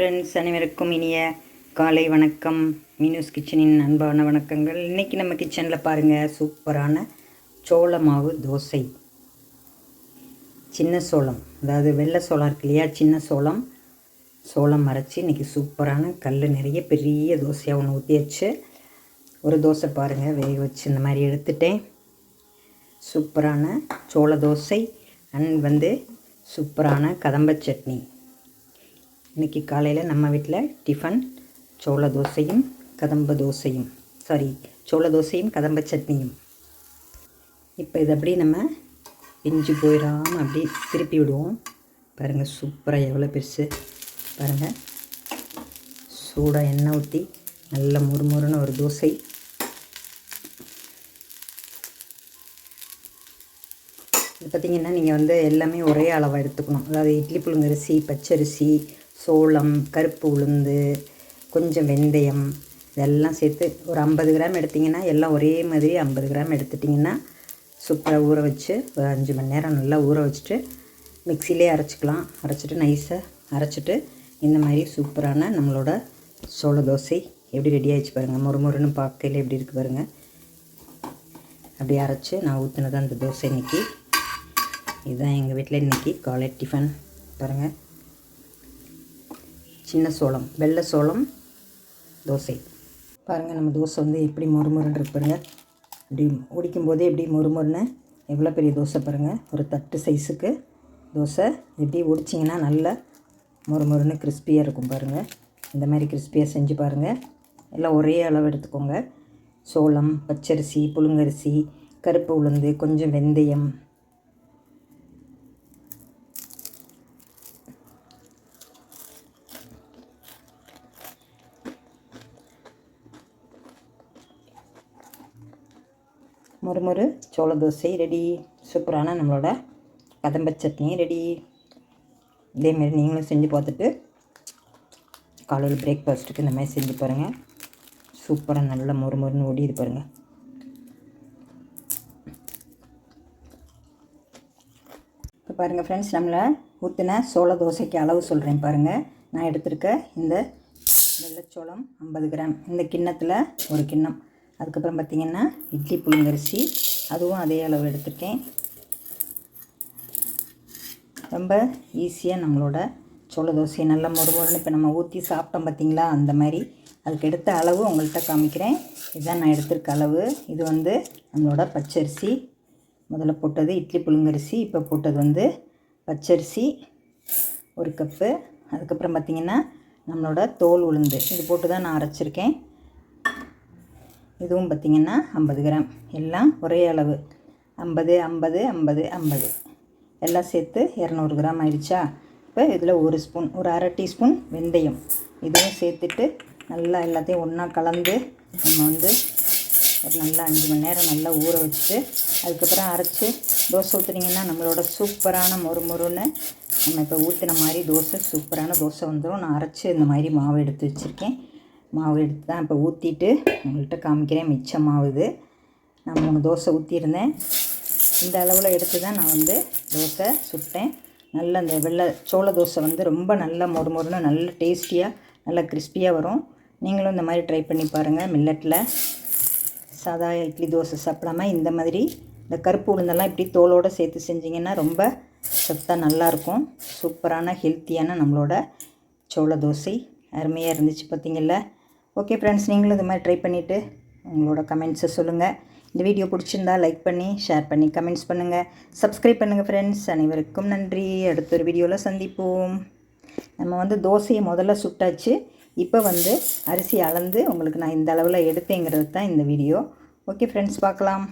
Friends அனைவருக்கும் இனிய காலை வணக்கம். மீனூஸ் கிச்சனின் அன்பான வணக்கங்கள். இன்றைக்கி நம்ம கிச்சனில் பாருங்கள் சூப்பரான சோள மாவு தோசை. சின்ன சோளம். அதாவது வெள்ளை சோளம் இருக்கு இல்லையா? சின்ன சோளம். சோளம் மறைச்சி இன்றைக்கி சூப்பரான கல் நிறைய பெரிய தோசையாக ஒன்று ஊற்றி வச்சு ஒரு தோசை பாருங்கள் வேக வச்சு இந்த மாதிரி எடுத்துட்டேன். சூப்பரான சோள தோசை. அண்ட் வந்து சூப்பரான கதம்ப சட்னி. இன்றைக்கி காலையில் நம்ம வீட்டில் டிஃபன் சோள தோசையும் கதம்ப தோசையும். சாரி சோள தோசையும் கதம்ப சட்னியும். இப்போ இது அப்படியே நம்ம பிஞ்சு போயிடாமல் அப்படியே திருப்பி விடுவோம். பாருங்கள் சூப்பராக எவ்வளோ பெருசு. பாருங்கள் சூடாக எண்ணெய் ஊற்றி நல்ல முறுமுறுன்னு ஒரு தோசை. இது பார்த்திங்கன்னா நீங்கள் வந்து எல்லாமே ஒரே அளவாக எடுத்துக்கணும். அதாவது இட்லி புழுங்கரிசி பச்சரிசி சோளம் கருப்பு உளுந்து கொஞ்சம் வெந்தயம் இதெல்லாம் சேர்த்து ஒரு ஐம்பது கிராம் எடுத்திங்கன்னா எல்லாம் ஒரே மாதிரி ஐம்பது கிராம் எடுத்துட்டிங்கன்னா சூப்பராக ஊற வச்சு ஒரு அஞ்சு மணி நேரம் நல்லா ஊற வச்சுட்டு மிக்சிலே அரைச்சிக்கலாம். அரைச்சிட்டு நைஸாக அரைச்சிட்டு இந்த மாதிரி சூப்பரான நம்மளோட சோள தோசை எப்படி ரெடி ஆகிடுச்சு பாருங்கள் முறுமுறுன்னு பார்க்கையில் எப்படி இருக்குது பாருங்கள் அப்படி அரைச்சி நான் ஊற்றினது அந்த தோசை இன்றைக்கி இதுதான் எங்கள் வீட்டில் இன்றைக்கி காலை டிஃபன் பாருங்கள் சின்ன சோளம் வெள்ளை சோளம் தோசை. பாருங்கள் நம்ம தோசை வந்து எப்படி மொறுமொருன்னு இருக்கு பாருங்கள் இப்படி உடிக்கும் போதே எப்படி மொறுமொருன்னு எவ்வளோ பெரிய தோசை பாருங்கள் ஒரு தட்டு சைஸுக்கு தோசை எப்படி உடிச்சிங்கன்னா நல்லா மொறுமொருன்னு கிறிஸ்பியாக இருக்கும் பாருங்கள் இந்த மாதிரி கிறிஸ்பியாக செஞ்சு பாருங்கள் எல்லாம் ஒரே அளவு எடுத்துக்கோங்க. சோளம் பச்சரிசி புழுங்கரிசி கருப்பு உளுந்து கொஞ்சம் வெந்தயம் மொறுமொறு சோள தோசை ரெடி. சூப்பரான நம்மளோட கதம்ப சட்னி ரெடி. இதேமாரி நீங்களும் செஞ்சு பார்த்துட்டு காலையில் பிரேக்ஃபாஸ்ட்டுக்கு இந்த மாதிரி செஞ்சு பாருங்கள் சூப்பராக நல்லா முறுமுறுன்னு ஓடிது பாருங்கள் இப்போ பாருங்கள் ஃப்ரெண்ட்ஸ் நம்மளை ஊற்றின சோள தோசைக்கு அளவு சொல்கிறேன் பாருங்கள் நான் எடுத்திருக்க இந்த வெள்ளச்சோளம் ஐம்பது கிராம். இந்த கிண்ணத்தில் ஒரு கிண்ணம். அதுக்கப்புறம் பார்த்திங்கன்னா இட்லி புழுங்கரிசி. அதுவும் அதே அளவு எடுத்துருக்கேன். ரொம்ப ஈஸியாக நம்மளோட சோள தோசையை நல்லா மொறுமொறுன்னு இப்போ நம்ம ஊற்றி சாப்பிட்டோம் பார்த்திங்களா? அந்த மாதிரி. அதுக்கு எடுத்த அளவு உங்கள்கிட்ட காமிக்கிறேன். இதுதான் நான் எடுத்திருக்க அளவு. இது வந்து நம்மளோட பச்சரிசி. முதல்ல போட்டது இட்லி புழுங்கரிசி. இப்போ போட்டது வந்து பச்சரிசி. ஒரு கப்பு. அதுக்கப்புறம் பார்த்திங்கன்னா நம்மளோட தோல் உளுந்து. இது போட்டு தான் நான் அரைச்சிருக்கேன். இதுவும் பார்த்திங்கன்னா ஐம்பது கிராம். எல்லாம் ஒரே அளவு. ஐம்பது ஐம்பது ஐம்பது ஐம்பது. எல்லாம் சேர்த்து இரநூறு கிராம் ஆயிடுச்சா? இப்போ இதில் ஒரு ஸ்பூன் ஒரு அரை டீஸ்பூன் வெந்தயம். இதுவும் சேர்த்துட்டு நல்லா எல்லாத்தையும் ஒன்றா கலந்து நம்ம வந்து ஒரு நல்லா அஞ்சு மணி நேரம் நல்லா ஊற வச்சுட்டு அதுக்கப்புறம் அரைச்சி தோசை ஊற்றுனீங்கன்னா நம்மளோட சூப்பரான மொறு மொறுன்னு நம்ம இப்போ ஊற்றின மாதிரி தோசை சூப்பரான தோசை வந்துடும். நான் அரைச்சி இந்த மாதிரி மாவு எடுத்து வச்சுருக்கேன். மாவு எடுத்து தான் இப்போ ஊற்றிட்டு உங்கள்கிட்ட காமிக்கிறேன். மிச்சம் மாவு இது. நான் மூணு தோசை ஊற்றியிருந்தேன் இந்த அளவில் எடுத்து தான் நான் வந்து தோசை சுட்டேன். நல்ல அந்த வெள்ளை சோள தோசை வந்து ரொம்ப நல்ல மொறு மொறுன்னு நல்ல டேஸ்டியாக நல்லா கிறிஸ்பியாக வரும். நீங்களும் இந்த மாதிரி ட்ரை பண்ணி பாருங்கள் மில்லட்டில் சாதா இட்லி தோசை சாப்பிடாமல் இந்த மாதிரி இந்த கருப்பு உளுந்தெல்லாம் இப்படி தோலோடு சேர்த்து செஞ்சிங்கன்னா ரொம்ப சத்தாக நல்லாயிருக்கும் சூப்பரான ஹெல்த்தியான நம்மளோட சோள தோசை. அருமையாக இருந்துச்சு பார்த்தீங்கல்ல ஓகே ஃப்ரெண்ட்ஸ் நீங்களும் இது மாதிரி ட்ரை பண்ணிவிட்டு உங்களோட கமெண்ட்ஸை சொல்லுங்கள் இந்த வீடியோ பிடிச்சிருந்தா லைக் பண்ணி ஷேர் பண்ணி கமெண்ட்ஸ் பண்ணுங்கள் சப்ஸ்கிரைப் பண்ணுங்கள் ஃப்ரெண்ட்ஸ் அனைவருக்கும் நன்றி. அடுத்த ஒரு வீடியோவில் சந்திப்போம். நம்ம வந்து தோசையை முதல்ல சுட்டாச்சு. இப்போ வந்து அரிசி அளந்து உங்களுக்கு நான் இந்த அளவில் எடுத்தேங்கிறது தான் இந்த வீடியோ ஓகே ஃப்ரெண்ட்ஸ் பார்க்கலாம்.